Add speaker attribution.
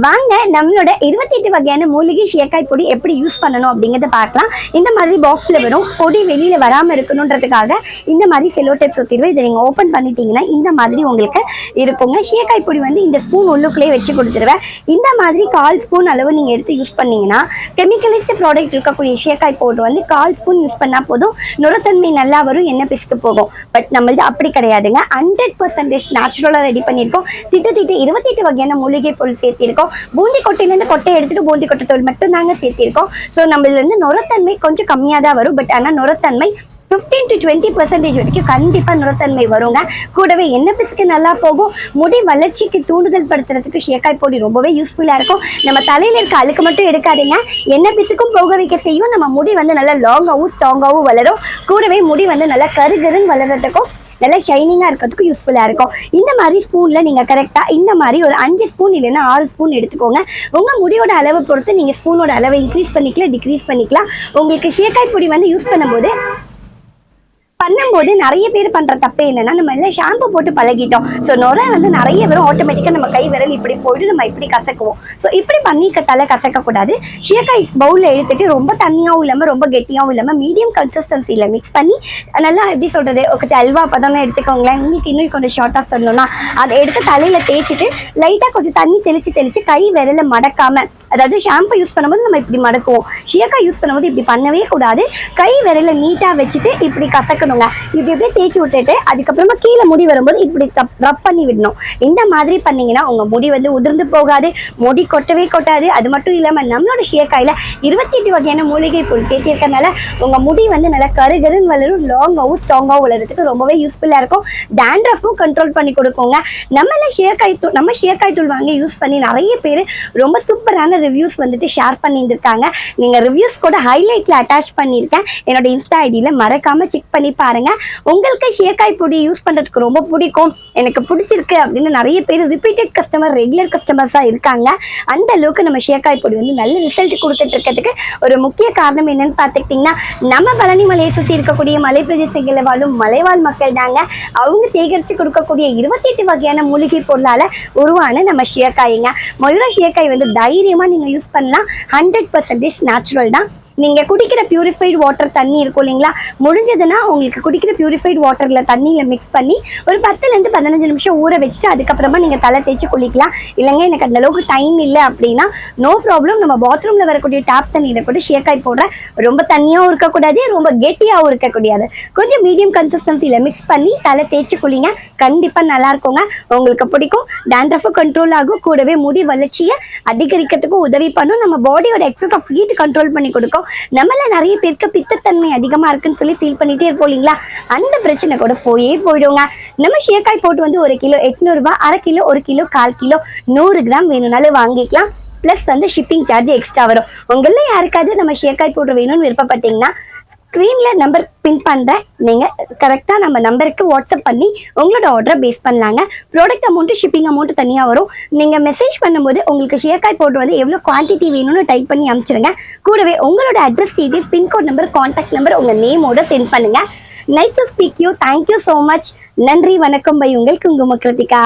Speaker 1: வாங்க நம்மளோட இருபத்தெட்டு வகையான மூலிகை ஷேக்காய் பொடி எப்படி யூஸ் பண்ணணும் அப்படிங்கறத பார்க்கலாம். இந்த மாதிரி பாக்ஸ்ல வரும் பொடி வெளியில வராம இருக்கணுன்றதுக்காக இந்த மாதிரி செலோ டேப் சுற்றிடுவோம் இதை நீங்க ஓப்பன் பண்ணிட்டீங்கன்னா இந்த மாதிரி உங்களுக்கு இருக்குங்க. ஷேக்காய் பொடி வந்து இந்த ஸ்பூன் உள்ளுக்குள்ளே வச்சு கொடுத்துருவேன். இந்த மாதிரி கால் ஸ்பூன் அளவு நீங்க எடுத்து யூஸ் பண்ணீங்கன்னா கெமிக்கலைஸ்டு ப்ராடக்ட் இருக்கக்கூடிய ஷேக்காய் போட்டு வந்து கால் ஸ்பூன் யூஸ் பண்ணா போதும். நுரத்தன்மை நல்லா வரும் என்ன பிசுக்கு போகும். பட் நம்மளது அப்படி கிடையாதுங்க. ஹண்ட்ரட் பர்சன்டேஜ் நேச்சுரலாக ரெடி பண்ணியிருக்கோம். திட்டு திட்டு இருபத்தெட்டு வகையான மூலிகை பொருள் சேர்த்திருக்கோம். பூந்தி கொட்டையிலேருந்து கொட்டையை எடுத்துட்டு பூந்தி கொட்டை தோல் மட்டும் தாங்க சேர்த்திருக்கோம். ஸோ நம்மள இருந்து நுரத்தன்மை கொஞ்சம் கம்மியாக தான் வரும். பட் ஆனால் நுரத்தன்மை ஃபிஃப்டீன் டு டுவெண்ட்டி பர்சன்டேஜ் வரைக்கும் கண்டிப்பாக நுரத்தன்மை வருங்க. கூடவே என்ன பிசுக்கு நல்லா போகும்? முடி வளர்ச்சிக்கு தூண்டுதல் படுத்துறதுக்கு ஷேக்காய் பொடி ரொம்பவே யூஸ்ஃபுல்லாக இருக்கும். நம்ம தலையில் இருக்க அழுக்கு மட்டும் எடுக்காதீங்க. என்ன பிசுக்கும் போக வைக்க செய்யும்? நம்ம முடி வந்து நல்லா லாங்காகவும் ஸ்ட்ராங்காகவும் வளரும். கூடவே முடி வந்து நல்லா கருகருன்னு வளர்கிறதுக்கும் நல்லா ஷைனிங்காக இருக்கிறதுக்கு யூஸ்ஃபுல்லாக இருக்கும். இந்த மாதிரி ஸ்பூனில் நீங்கள் கரெக்டாக இந்த மாதிரி ஒரு அஞ்சு ஸ்பூன் இல்லைன்னா ஆறு ஸ்பூன் எடுத்துக்கோங்க. உங்கள் முடியோட அளவை பொறுத்து நீங்கள் ஸ்பூனோட அளவை இன்க்ரீஸ் பண்ணிக்கலாம் டிக்ரீஸ் பண்ணிக்கலாம். உங்களுக்கு ஷேக்காய் பொடி வந்து யூஸ் பண்ணும்போது பண்ணும்போது நிறைய பேர் பண்ற தப்பு என்னன்னா நம்ம எல்லாம் ஷாம்பு போட்டு பழகிட்டோம். ஸோ நுரை வந்து நிறைய வரும் ஆட்டோமேட்டிக்காக நம்ம கை விரல் இப்படி போயிட்டு நம்ம இப்படி கசக்குவோம். ஸோ இப்படி பண்ணி தலை கசக்கக்கூடாது. ஷியக்காய் பவுலில் எடுத்துட்டு ரொம்ப தண்ணியாகவும் இல்லாமல் ரொம்ப கெட்டியாகவும் இல்லாமல் மீடியம் கன்சிஸ்டன்சியில் மிக்ஸ் பண்ணி நல்லா எப்படி சொல்கிறது ஓகே அல்வா பதம் எடுத்துக்கோங்களேன். உங்களுக்கு இன்னும் கொஞ்சம் ஷார்ட்டாக சொல்லணும்னா அதை எடுத்து தலையில் தேய்ச்சிட்டு லைட்டாக கொஞ்சம் தண்ணி தெளிச்சு தெளிச்சு கை விரலை மடக்காமல் அதாவது ஷாம்பு யூஸ் பண்ணும்போது நம்ம இப்படி மடக்குவோம். ஷியக்காய் யூஸ் பண்ணும்போது இப்படி பண்ணவே கூடாது. கை விரலை நீட்டாக வச்சுட்டு இப்படி கசக்கணும். கசக்கணுங்க இப்படி இப்படியே தேய்ச்சி விட்டுட்டு அதுக்கப்புறமா கீழே முடி வரும்போது இப்படி ரப் பண்ணி விடணும். இந்த மாதிரி பண்ணீங்கன்னா உங்கள் முடி வந்து உதிர்ந்து போகாது. முடி கொட்டவே கொட்டாது. அது மட்டும் இல்லாமல் நம்மளோட ஷியக்காயில் இருபத்தி எட்டு வகையான மூலிகை பொருள் சேர்த்திருக்கனால உங்கள் முடி வந்து நல்லா கருகருன்னு வளரும். லாங்காகவும் ஸ்ட்ராங்காகவும் வளர்றதுக்கு ரொம்பவே யூஸ்ஃபுல்லாக இருக்கும். டேண்ட்ரஃபும் கண்ட்ரோல் பண்ணி கொடுக்குங்க. நம்மள ஷேக்காய் தூள் நம்ம ஷேக்காய் தூள் வாங்கி யூஸ் பண்ணி நிறைய பேர் ரொம்ப சூப்பரான ரிவ்யூஸ் வந்துட்டு ஷேர் பண்ணியிருந்திருக்காங்க. நீங்கள் ரிவ்யூஸ் கூட ஹைலைட்டில் அட்டாச் பண்ணியிருக்கேன். என்னோட இன்ஸ்டா ஐடியில் மறக்காமல் செக் பண்ணி பாருங்கள் உங்களுக்கு ஷேக்காய் பொடி யூஸ் பண்ணுறதுக்கு ரொம்ப பிடிக்கும். எனக்கு பிடிச்சிருக்கு அப்படின்னு நிறைய பேர் ரிப்பீட்டட் கஸ்டமர் ரெகுலர் கஸ்டமர்ஸாக இருக்காங்க. அந்த அளவுக்கு நம்ம ஷேக்காய் பொடி வந்து நல்ல ரிசல்ட் கொடுத்துட்டு இருக்கிறதுக்கு ஒரு முக்கிய காரணம் என்னன்னு பார்த்துக்கிட்டிங்கன்னா நம்ம பழனி மலையை சுற்றி இருக்கக்கூடிய மலை பிரதேசங்களில் வாழும் மலைவாழ் மக்கள் தாங்க. அவங்க சேகரித்து கொடுக்கக்கூடிய இருபத்தெட்டு வகையான மூலிகை பொருளால் உருவான நம்ம ஷியக்காய்ங்க மயூரா ஷியக்காய் வந்து தைரியமாக நீங்கள் யூஸ் பண்ணலாம். ஹண்ட்ரட் பர்சன்டேஜ் நேச்சுரல் தான். நீங்கள் குடிக்கிற பியூரிஃபைடு வாட்டர் தண்ணி இருக்கும் இல்லைங்களா? முடிஞ்சதுன்னா உங்களுக்கு குடிக்கிற பியூரிஃபைடு வாட்டரில் தண்ணியில் மிக்ஸ் பண்ணி ஒரு பத்துலேருந்து பதினஞ்சு நிமிஷம் ஊற வச்சுட்டு அதுக்கப்புறமா நீங்கள் தலை தேய்ச்சி குளிக்கலாம். இல்லைங்க எனக்கு அந்த அளவுக்கு டைம் இல்லை அப்படின்னா நோ ப்ராப்ளம் நம்ம பாத்ரூமில் வரக்கூடிய டேப் தண்ணியில் கூட ஷேக்காய் போடுறேன் ரொம்ப தண்ணியாகவும் இருக்கக்கூடாது ரொம்ப கெட்டியாகவும் இருக்கக்கூடாது. கொஞ்சம் மீடியம் கன்சிஸ்டன்சியில் மிக்ஸ் பண்ணி தலை தேய்ச்சி குளிங்க. கண்டிப்பாக நல்லா இருக்குங்க. உங்களுக்கு பிடிக்கும். டேண்ட்ரஃபும் கண்ட்ரோல் ஆகும். கூடவே முடி வளர்ச்சியை அதிகரிக்கிறதுக்கும் உதவி பண்ணும். நம்ம பாடியோட எக்ஸஸ் ஆஃப் ஹீட் கண்ட்ரோல் பண்ணி கொடுக்கும். நம்மள நிறைய பேருக்கு பித்தத்தன்மை அதிகமாக இருக்குன்னு சொல்லி ஃபீல் பண்ணிட்டே இருப்போம் இல்லைங்களா? அந்த பிரச்சனை கூட போயே போயிடுங்க. நம்ம ஷேக்காய் போட்டு வந்து ஒரு கிலோ எட்நூறுபா அரை கிலோ ஒரு கிலோ கால் கிலோ நூறு கிராம் வேணும்னாலும் வாங்கிக்கலாம். ப்ளஸ் வந்து ஷிப்பிங் சார்ஜ் எக்ஸ்ட்ரா வரும். உங்களில் யாருக்காவது நம்ம ஷேக்காய் போட்டு வேணும்னு விருப்பப்பட்டீங்கன்னா ஸ்க்ரீனில் நம்பர் பின் பண்ணுறேன் நீங்கள் கரெக்டாக நம்ம நம்பருக்கு வாட்ஸ்அப் பண்ணி உங்களோட ஆர்டரை பேஸ் பண்ணலாங்க. ப்ராடக்ட் அமௌண்ட்டு ஷிப்பிங் அமௌண்ட்டு தனியாக வரும். நீங்கள் மெசேஜ் பண்ணும்போது உங்களுக்கு ஷேர்காய் போட்டு வந்து எவ்வளோ குவான்டிட்டி வேணும்னு டைப் பண்ணி அனுப்பிச்சிடுங்க கூடவே உங்களோட அட்ரஸ் செய்தி பின்கோட் நம்பர் காண்டாக்ட் நம்பர் உங்கள் நேமோட சென்ட் பண்ணுங்கள் nice to speak you thank you so much நன்றி வணக்கம். பை உங்கள் குங்கும கிருத்திகா.